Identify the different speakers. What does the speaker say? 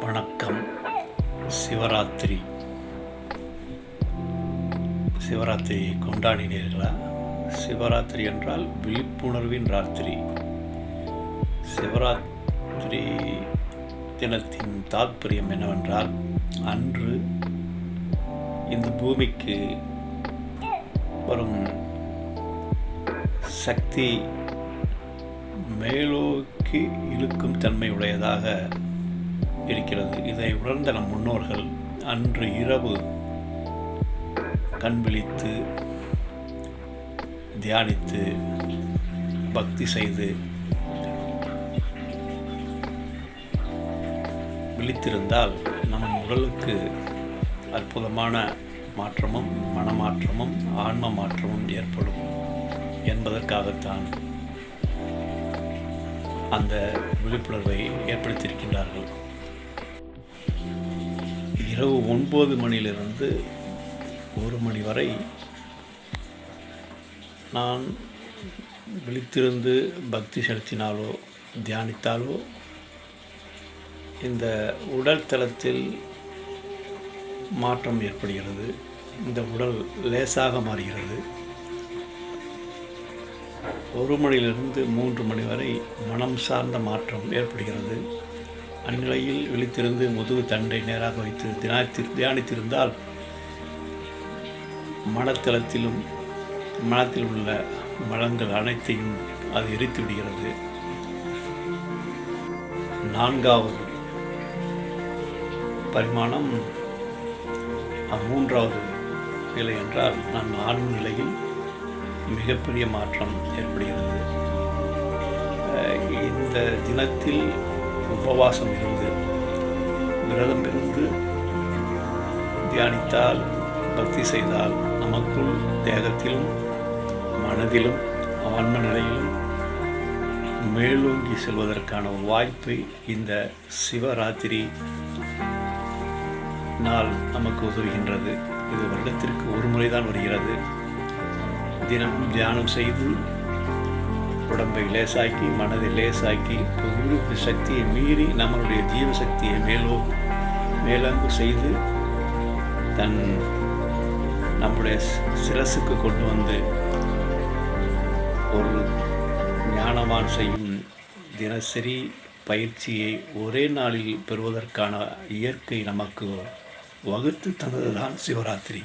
Speaker 1: வணக்கம். சிவராத்திரி. சிவராத்திரி கொண்டாடினீர்களா? சிவராத்திரி என்றால் விழிப்புணர்வின் ராத்திரி. சிவராத்திரி தினத்தின் தாத்பரியம் என்னவென்றால் அன்று இந்த பூமிக்கு வரும் சக்தி மேலோக்கி இழுக்கும் தன்மை உடையதாக இருக்கிறது. இதை உணர்ந்த நம் முன்னோர்கள் அன்று இரவு கண்விழித்து தியானித்து பக்தி செய்து விழித்திருந்தால் நம் உடலுக்கு அற்புதமான மாற்றமும் மனமாற்றமும் ஆன்ம மாற்றமும் ஏற்படும் என்பதற்காகத்தான் அந்த விழிப்புணர்வை ஏற்படுத்தியிருக்கின்றார்கள். இரவு ஒன்பது மணியிலிருந்து ஒரு மணி வரை நான் விழித்திருந்து பக்தி செலுத்தினாலோ தியானித்தாலோ இந்த உடல் தளத்தில் மாற்றம் ஏற்படுகிறது. இந்த உடல் லேசாக மாறுகிறது. ஒரு மணியிலிருந்து மூன்று மணி வரை மனம் சார்ந்த மாற்றம் ஏற்படுகிறது. அந்நிலையில் விழித்திருந்து முதுகு தண்டை நேராக வைத்து தியானித்து தியானித்திருந்தால் மனத்தளத்திலும் மனத்தில் உள்ள மலங்கள் அனைத்தையும் அது எரித்து விடுகிறது. நான்காவது பரிமாணம் மூன்றாவது நிலை என்றால் நான் ஆண் நிலையில் மிகப்பெரிய மாற்றம் ஏற்படுகிறது. இந்த தினத்தில் உபவாசம் இருந்து விரதம் இருந்து தியானித்தால் பக்தி செய்தால் நமக்குள் தேகத்திலும் மனதிலும் ஆன்ம நிலையிலும் மேலோங்கி செல்வதற்கான வாய்ப்பை இந்த சிவராத்திரி நாள் நமக்கு உதவுகின்றது. இது வருடத்திற்கு ஒரு முறைதான் வருகிறது. தினமும் தியானம் செய்து உடம்பை லேசாக்கி மனதை லேசாக்கி உயிருக்கு சக்தியை மீறி நம்மளுடைய ஜீவசக்தியை மேலோ மேலங்கு செய்து தன் நம்முடைய சிரசுக்கு கொண்டு வந்து ஒரு ஞானவான் செய்யும் தினசரி பயிற்சியை ஒரே நாளில் பெறுவதற்கான இயற்கை நமக்கு வகுத்து தந்ததுதான் சிவராத்திரி.